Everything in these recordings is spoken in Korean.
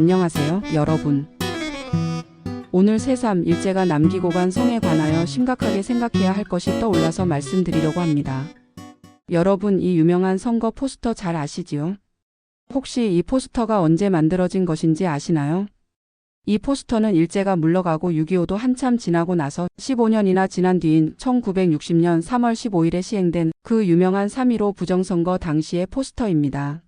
안녕하세요, 여러분. 오늘 새삼 일제가 남기고 간 성에 관하여 심각하게 생각해야 할 것이 떠올라서 말씀드리려고 합니다. 여러분 이 유명한 선거 포스터 잘 아시지요? 혹시 이 포스터가 언제 만들어진 것인지 아시나요? 이 포스터는 일제가 물러가고 6.25도 한참 지나고 나서 15년이나 지난 뒤인 1960년 3월 15일에 시행된 그 유명한 3.15 부정선거 당시의 포스터입니다.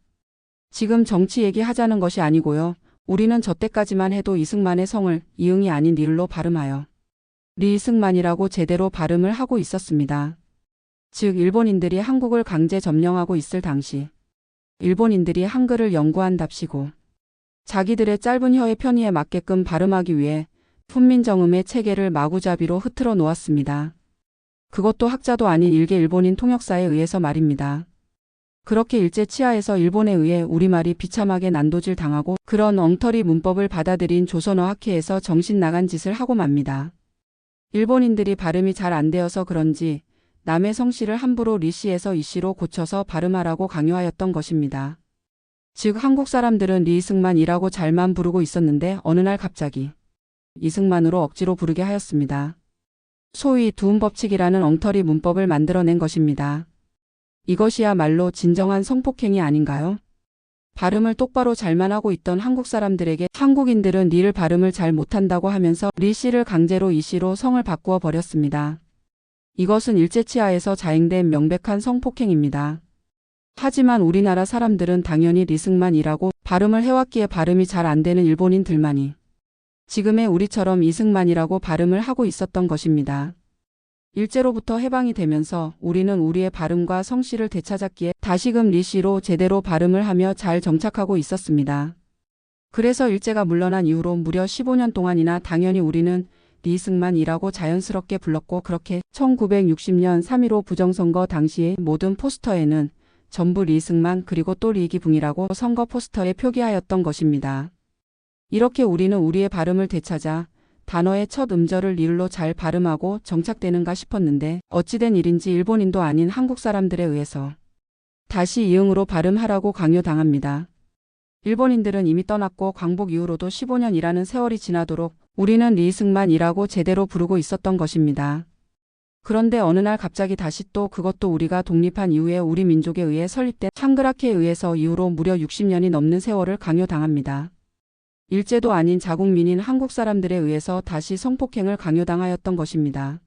지금 정치 얘기하자는 것이 아니고요. 우리는 저때까지만 해도 이승만의 성을 이응이 아닌 리을로 발음하여 리승만이라고 제대로 발음을 하고 있었습니다. 즉 일본인들이 한국을 강제 점령하고 있을 당시 일본인들이 한글을 연구한답시고 자기들의 짧은 혀의 편의에 맞게끔 발음하기 위해 훈민정음의 체계를 마구잡이로 흐트러 놓았습니다. 그것도 학자도 아닌 일개 일본인 통역사에 의해서 말입니다. 그렇게 일제 치하에서 일본에 의해 우리말이 비참하게 난도질 당하고 그런 엉터리 문법을 받아들인 조선어 학회에서 정신 나간 짓을 하고 맙니다. 일본인들이 발음이 잘 안 되어서 그런지 남의 성씨를 함부로 리씨에서 이씨로 고쳐서 발음하라고 강요하였던 것입니다. 즉 한국 사람들은 리승만이라고 잘만 부르고 있었는데 어느 날 갑자기 이승만으로 억지로 부르게 하였습니다. 소위 두음법칙이라는 엉터리 문법을 만들어낸 것입니다. 이것이야말로 진정한 성폭행이 아닌가요? 발음을 똑바로 잘만 하고 있던 한국 사람들에게 한국인들은 리를 발음을 잘 못한다고 하면서 리 씨를 강제로 이 씨로 성을 바꾸어 버렸습니다. 이것은 일제치하에서 자행된 명백한 성폭행입니다. 하지만 우리나라 사람들은 당연히 리승만이라고 발음을 해왔기에 발음이 잘 안 되는 일본인들만이 지금의 우리처럼 이승만이라고 발음을 하고 있었던 것입니다. 일제로부터 해방이 되면서 우리는 우리의 발음과 성씨를 되찾았기에 다시금 리씨로 제대로 발음을 하며 잘 정착하고 있었습니다. 그래서 일제가 물러난 이후로 무려 15년 동안이나 당연히 우리는 리승만이라고 자연스럽게 불렀고 그렇게 1960년 3.15 부정선거 당시의 모든 포스터에는 전부 리승만 그리고 또 리기붕이라고 선거 포스터에 표기하였던 것입니다. 이렇게 우리는 우리의 발음을 되찾아 단어의 첫 음절을 리을로 잘 발음하고 정착되는가 싶었는데 어찌된 일인지 일본인도 아닌 한국 사람들에 의해서 다시 이응으로 발음하라고 강요당합니다. 일본인들은 이미 떠났고 광복 이후로도 15년이라는 세월이 지나도록 우리는 리승만이라고 제대로 부르고 있었던 것입니다. 그런데 어느 날 갑자기 다시 또 그것도 우리가 독립한 이후에 우리 민족에 의해 설립된 한글학회에 의해서 이후로 무려 60년이 넘는 세월을 강요당합니다. 일제도 아닌 자국민인 한국 사람들에 의해서 다시 성폭행을 강요당하였던 것입니다.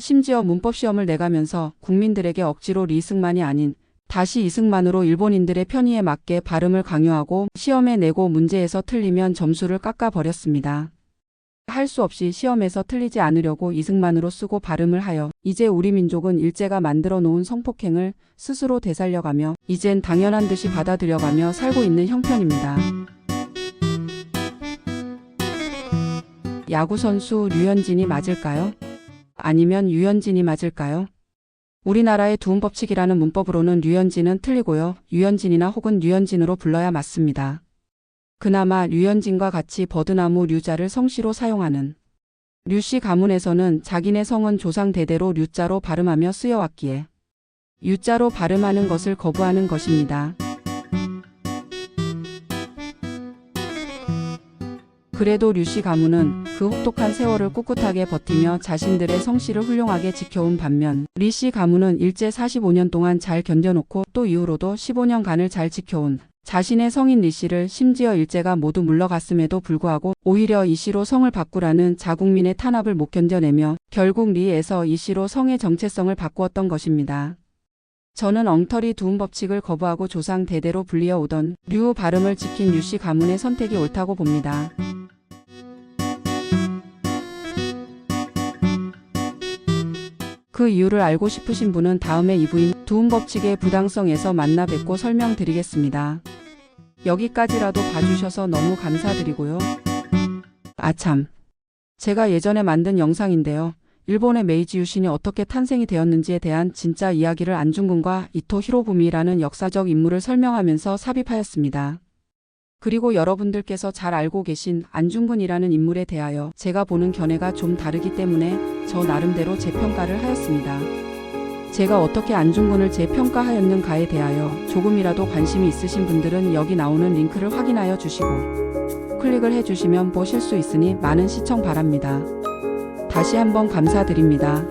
심지어 문법 시험을 내가면서 국민들에게 억지로 리승만이 아닌 다시 이승만으로 일본인들의 편의에 맞게 발음을 강요하고 시험에 내고 문제에서 틀리면 점수를 깎아버렸습니다. 할 수 없이 시험에서 틀리지 않으려고 이승만으로 쓰고 발음을 하여 이제 우리 민족은 일제가 만들어 놓은 성폭행을 스스로 되살려가며 이젠 당연한 듯이 받아들여가며 살고 있는 형편입니다. 야구선수 류현진이 맞을까요? 아니면 유현진이 맞을까요? 우리나라의 두음법칙이라는 문법으로는 류현진은 틀리고요. 유현진이나 혹은 류현진으로 불러야 맞습니다. 그나마 류현진과 같이 버드나무 류자를 성씨로 사용하는 류씨 가문에서는 자기네 성은 조상 대대로 류자로 발음하며 쓰여왔기에 유자로 발음하는 것을 거부하는 것입니다. 그래도 류씨 가문은 그 혹독한 세월을 꿋꿋하게 버티며 자신들의 성씨를 훌륭하게 지켜온 반면 리씨 가문은 일제 45년 동안 잘 견뎌놓고 또 이후로도 15년간을 잘 지켜온 자신의 성인 리씨를 심지어 일제가 모두 물러갔음에도 불구하고 오히려 이씨로 성을 바꾸라는 자국민의 탄압을 못 견뎌내며 결국 리에서 이씨로 성의 정체성을 바꾸었던 것입니다. 저는 엉터리 두음 법칙을 거부하고 조상 대대로 불리어 오던 류 발음을 지킨 류씨 가문의 선택이 옳다고 봅니다. 그 이유를 알고 싶으신 분은 다음에 이부인 두음 법칙의 부당성에서 만나 뵙고 설명드리겠습니다. 여기까지라도 봐주셔서 너무 감사드리고요. 아참. 제가 예전에 만든 영상인데요. 일본의 메이지 유신이 어떻게 탄생이 되었는지에 대한 진짜 이야기를 안중근과 이토 히로부미라는 역사적 인물을 설명하면서 삽입하였습니다. 그리고 여러분들께서 잘 알고 계신 안중근이라는 인물에 대하여 제가 보는 견해가 좀 다르기 때문에 저 나름대로 재평가를 하였습니다. 제가 어떻게 안중근을 재평가하였는가에 대하여 조금이라도 관심이 있으신 분들은 여기 나오는 링크를 확인하여 주시고 클릭을 해주시면 보실 수 있으니 많은 시청 바랍니다. 다시 한번 감사드립니다.